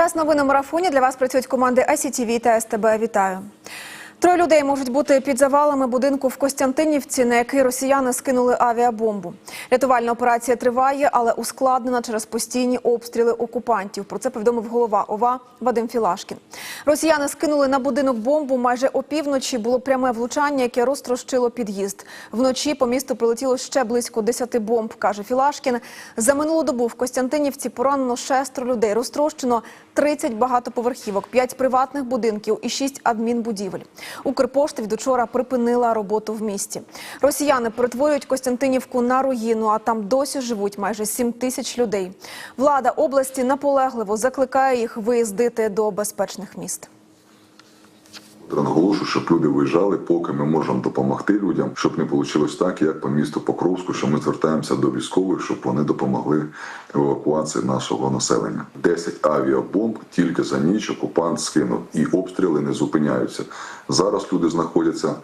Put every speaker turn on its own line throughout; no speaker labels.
Час новин у марафоні. Для вас працюють команди ICTV та СТБ. Вітаю. Троє людей можуть бути під завалами будинку в Костянтинівці, на який росіяни скинули авіабомбу. Рятувальна операція триває, але ускладнена через постійні обстріли окупантів. Про це повідомив голова ОВА Вадим Філашкін. Росіяни скинули на будинок бомбу. Майже опівночі було пряме влучання, яке розтрощило під'їзд. Вночі по місту прилетіло ще близько 10 бомб, каже Філашкін. За минулу добу в Костянтинівці поранено шестеро людей. Розтрощено 30 багатоповерхівок, 5 приватних будинків і 6 адмінбудівель. Укрпошта від учора припинила роботу в місті. Росіяни перетворюють Костянтинівку на руїну, а там досі живуть майже 7 тисяч людей. Влада області наполегливо закликає їх виїздити до безпечних міст.
Наголошую, щоб люди виїжджали, поки ми можемо допомогти людям, щоб не вийшло так, як по місту Покровську, що ми звертаємося до військових, щоб вони допомогли евакуації нашого населення. 10 авіабомб тільки за ніч окупант скинув, і обстріли не зупиняються. Зараз люди знаходяться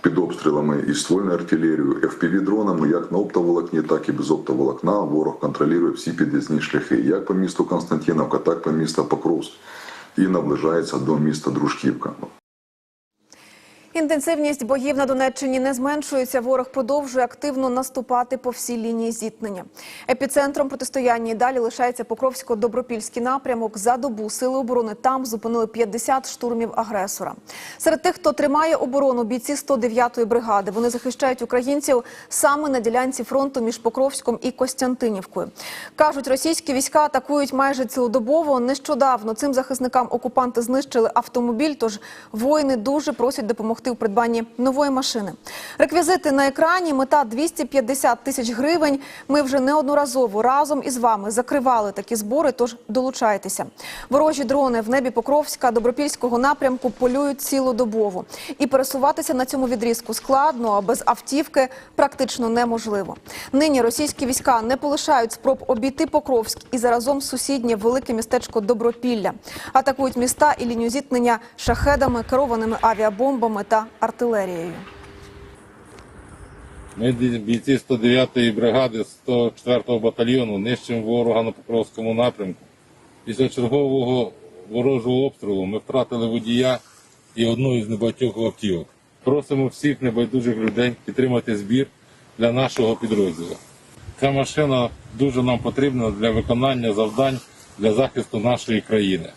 під обстрілами і ствольною артилерією, fpv дронами, як на оптоволокні, так і без оптоволокна. Ворог контролює всі під'їзні шляхи, як по місту Константиновка, так і по місту Покровськ, і наближається до міста Дружківка.
Інтенсивність боїв на Донеччині не зменшується. Ворог продовжує активно наступати по всій лінії зіткнення. Епіцентром протистояння і далі лишається Покровсько-Добропільський напрямок. За добу сили оборони там зупинили 50 штурмів агресора. Серед тих, хто тримає оборону, бійці 109-ї бригади. Вони захищають українців саме на ділянці фронту між Покровськом і Костянтинівкою. Кажуть, російські війська атакують майже цілодобово. Нещодавно цим захисникам окупанти знищили автомобіль. Тож воїни дуже просять допомогти у придбанні нової машини. Реквізити на екрані. Мета 250 тисяч гривень. Ми вже неодноразово разом із вами закривали такі збори. Тож долучайтеся. Ворожі дрони в небі Покровська, Добропільського напрямку полюють цілодобово. І пересуватися на цьому відрізку складно, а без автівки практично неможливо. Нині російські війська не полишають спроб обійти Покровськ і заразом сусіднє велике містечко Добропілля. Атакують міста і лінію зіткнення шахедами, керованими авіабомбами та артилерією.
Ми бійці 109-ї бригади 104-го батальйону нищимо ворога на Покровському напрямку. Після чергового ворожого обстрілу ми втратили водія і одну із небагатьох автівок. Просимо всіх небайдужих людей підтримати збір для нашого підрозділу. Ця машина дуже нам потрібна для виконання завдань для захисту нашої країни.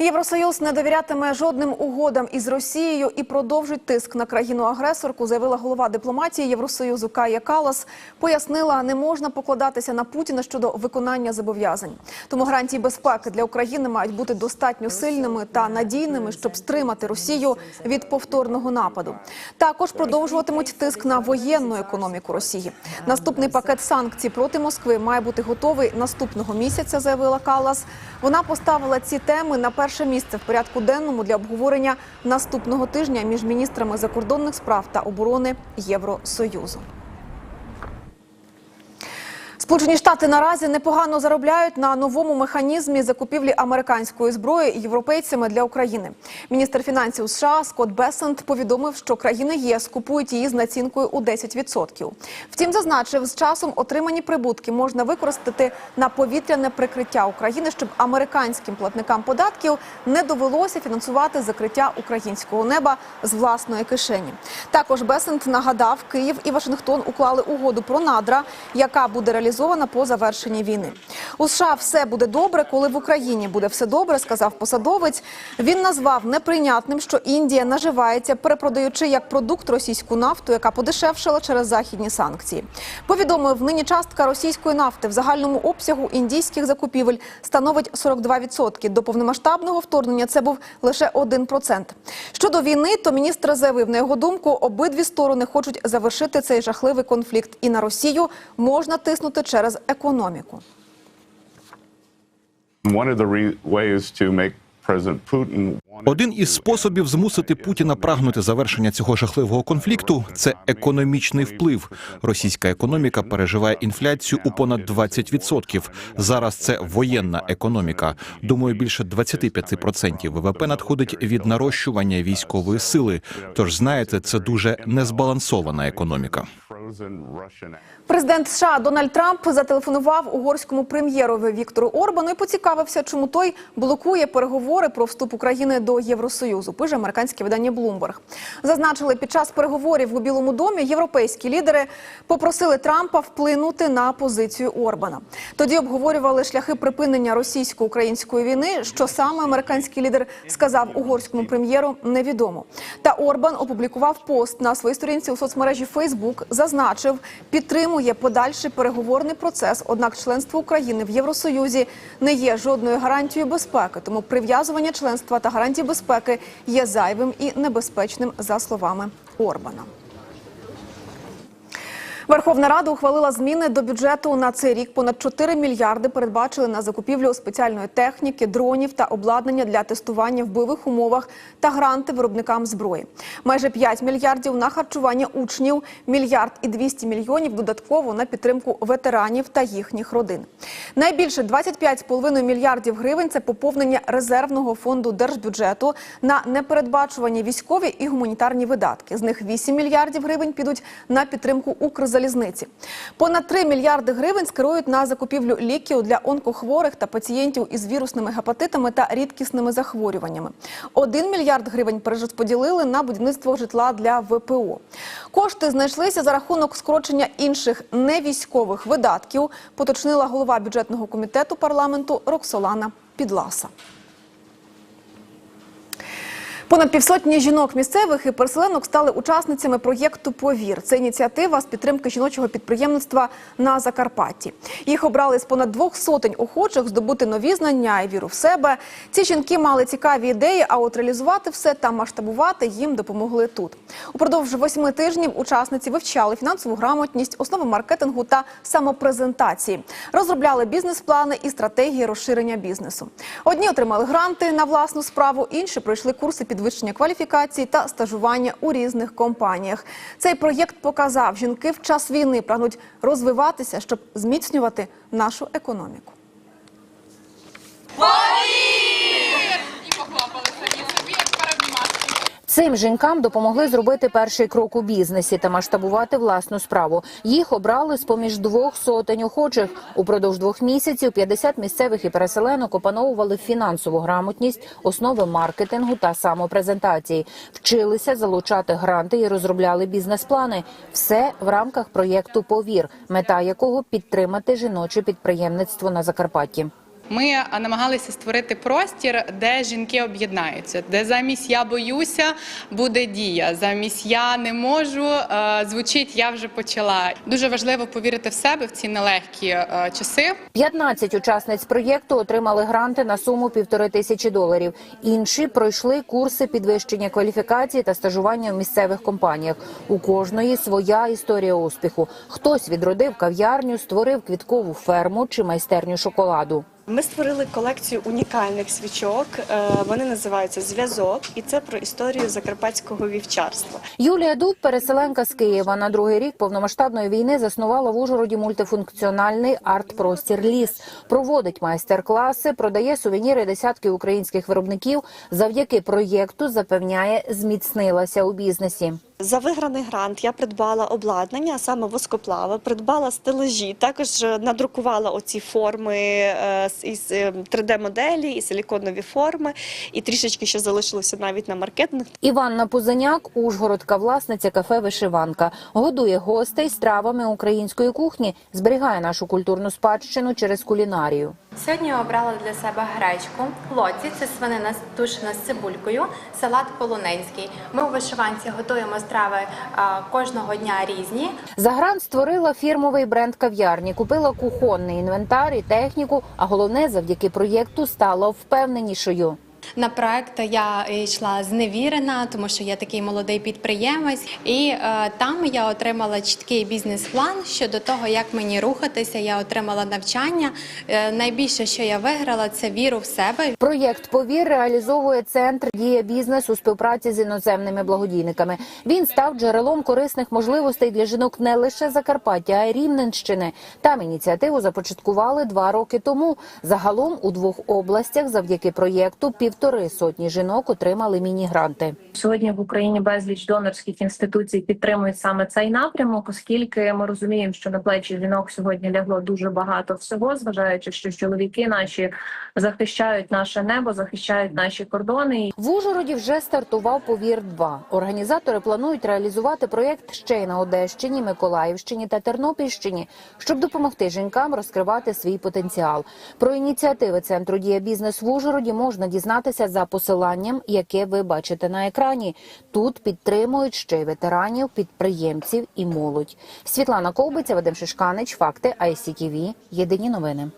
Євросоюз не довірятиме жодним угодам із Росією і продовжить тиск на країну-агресорку, заявила голова дипломатії Євросоюзу Кая Калас. Пояснила, не можна покладатися на Путіна щодо виконання зобов'язань. Тому гарантії безпеки для України мають бути достатньо сильними та надійними, щоб стримати Росію від повторного нападу. Також продовжуватимуть тиск на воєнну економіку Росії. Наступний пакет санкцій проти Москви має бути готовий наступного місяця, заявила Калас. Вона поставила ці теми на перше місце в порядку денному для обговорення наступного тижня між міністрами закордонних справ та оборони Євросоюзу. Сполучені Штати наразі непогано заробляють на новому механізмі закупівлі американської зброї європейцями для України. Міністр фінансів США Скотт Бесент повідомив, що країни ЄС купують її з націнкою у 10%. Втім, зазначив, з часом отримані прибутки можна використати на повітряне прикриття України, щоб американським платникам податків не довелося фінансувати закриття українського неба з власної кишені. Також Бесент нагадав, Київ і Вашингтон уклали угоду про надра, яка буде реалізована по завершенні війни. У США все буде добре, коли в Україні буде все добре, сказав посадовець. Він назвав неприйнятним, що Індія наживається, перепродаючи як продукт російську нафту, яка подешевшала через західні санкції. Повідомив, нині частка російської нафти в загальному обсягу індійських закупівель становить 42%. До повномасштабного вторгнення це був лише 1%. Щодо війни, то міністр заявив, на його думку, обидві сторони хочуть завершити цей жахливий конфлікт, і на Росію можна тиснути через економіку.
Один із способів змусити Путіна прагнути завершення цього жахливого конфлікту це економічний вплив. Російська економіка переживає інфляцію у понад 20%. Зараз це воєнна економіка. Думаю, більше 25% ВВП надходить від нарощування військової сили. Тож знаєте, це дуже незбалансована економіка.
Президент США Дональд Трамп зателефонував угорському прем'єрові Віктору Орбану і поцікавився, чому той блокує переговори про вступ України до Євросоюзу. Пише американське видання Bloomberg. Зазначили, під час переговорів у Білому домі європейські лідери попросили Трампа вплинути на позицію Орбана. Тоді обговорювали шляхи припинення російсько-української війни. Що саме американський лідер сказав угорському прем'єру, невідомо. Та Орбан опублікував пост на своїй сторінці у соцмережі Facebook, зазначив, підтримує подальший переговорний процес. Однак членство України в Євросоюзі не є жодною гарантією безпеки. Тому прив'язування членства та гарантії безпеки є зайвим і небезпечним, за словами Орбана. Верховна Рада ухвалила зміни до бюджету на цей рік. Понад 4 мільярди передбачили на закупівлю спеціальної техніки, дронів та обладнання для тестування в бойових умовах та гранти виробникам зброї. Майже 5 мільярдів на харчування учнів, мільярд і 200 мільйонів додатково на підтримку ветеранів та їхніх родин. Найбільше 25,5 мільярдів гривень це поповнення резервного фонду держбюджету на непередбачувані військові і гуманітарні видатки. З них 8 мільярдів гривень підуть на підтримку Укрзалізниці. Понад 3 мільярди гривень скерують на закупівлю ліків для онкохворих та пацієнтів із вірусними гепатитами та рідкісними захворюваннями. 1 мільярд гривень перерозподілили на будівництво житла для ВПО. Кошти знайшлися за рахунок скорочення інших невійськових видатків, поточнила голова бюджетного комітету парламенту Роксолана Підласа. Понад півсотні жінок місцевих і переселенок стали учасницями проєкту Повір. Це ініціатива з підтримки жіночого підприємництва на Закарпатті. Їх обрали з понад двох сотень охочих здобути нові знання і віру в себе. Ці жінки мали цікаві ідеї, а от реалізувати все та масштабувати їм допомогли тут. Упродовж восьми тижнів учасниці вивчали фінансову грамотність, основи маркетингу та самопрезентації, розробляли бізнес-плани і стратегії розширення бізнесу. Одні отримали гранти на власну справу, інші пройшли курси підвищення кваліфікації та стажування у різних компаніях. Цей проєкт показав, жінки в час війни прагнуть розвиватися, щоб зміцнювати нашу економіку.
і похлопалися і собі як перебмати.
Цим жінкам допомогли зробити перший крок у бізнесі та масштабувати власну справу. Їх обрали з поміж двох сотень охочих. Упродовж двох місяців 50 місцевих і переселенок опановували фінансову грамотність, основи маркетингу та самопрезентації. Вчилися залучати гранти і розробляли бізнес-плани. Все в рамках проєкту Повір, мета якого підтримати жіноче підприємництво на Закарпатті.
Ми намагалися створити простір, де жінки об'єднаються, де замість я боюся буде дія. Замість я не можу е, звучить я вже почала. Дуже важливо повірити в себе в ці нелегкі е, часи.
15 учасниць проєкту отримали гранти на суму півтори тисячі доларів. Інші пройшли курси підвищення кваліфікації та стажування в місцевих компаніях. У кожної своя історія успіху. Хтось відродив кав'ярню, створив квіткову ферму чи майстерню шоколаду.
Ми створили колекцію унікальних свічок. Е, Вони називаються Зв'язок, і це про історію закарпатського вівчарства.
Юлія Дуб, переселенка з Києва, на другий рік повномасштабної війни заснувала в Ужгороді мультифункціональний арт-простір ліс. Проводить майстер-класи, продає сувеніри десятки українських виробників. Завдяки проєкту запевняє, зміцнилася у бізнесі.
За виграний грант я придбала обладнання, а саме воскоплава, придбала стелажі, також е, надрукувала оці форми е, із 3D-моделі і силіконові форми, і трішечки ще залишилося навіть на маркетинг.
Іванна Пузаняк, Ужгородка, власниця кафе Вишиванка, годує гостей стравами української кухні, зберігає нашу культурну спадщину через кулінарію.
Сьогодні обрала для себе гречку, лоці, це свинина тушена з цибулькою, салат полуненський. Ми у вишиванці готуємо страви кожного дня різні.
За грант створила фірмовий бренд кав'ярні, купила кухонний інвентар і техніку. А головне, завдяки проєкту стала впевненішою.
На проект я йшла зневірена, тому що я такий молодий підприємець, і е, там я отримала чіткий бізнес-план щодо того, як мені рухатися. Я отримала навчання. Е, найбільше, що я виграла, це віру в себе.
Проєкт Повір реалізовує центр дія бізнес у співпраці з іноземними благодійниками. Він став джерелом корисних можливостей для жінок не лише Закарпаття, а й Рівненщини. Там ініціативу започаткували два роки тому. Загалом у двох областях завдяки проєкту півтора півтори сотні жінок отримали міні-гранти.
Сьогодні в Україні безліч донорських інституцій підтримують саме цей напрямок, оскільки ми розуміємо, що на плечі жінок сьогодні лягло дуже багато всього, зважаючи, що чоловіки наші захищають наше небо, захищають наші кордони.
В Ужгороді вже стартував повір 2 Організатори планують реалізувати проєкт ще й на Одещині, Миколаївщині та Тернопільщині, щоб допомогти жінкам розкривати свій потенціал. Про ініціативи центру дія бізнес в Ужгороді можна дізнатися за посиланням, яке ви бачите на екрані. Тут підтримують ще й ветеранів, підприємців і молодь. Світлана Ковбиця, Вадим Шишканич, факти ICTV. Єдині новини.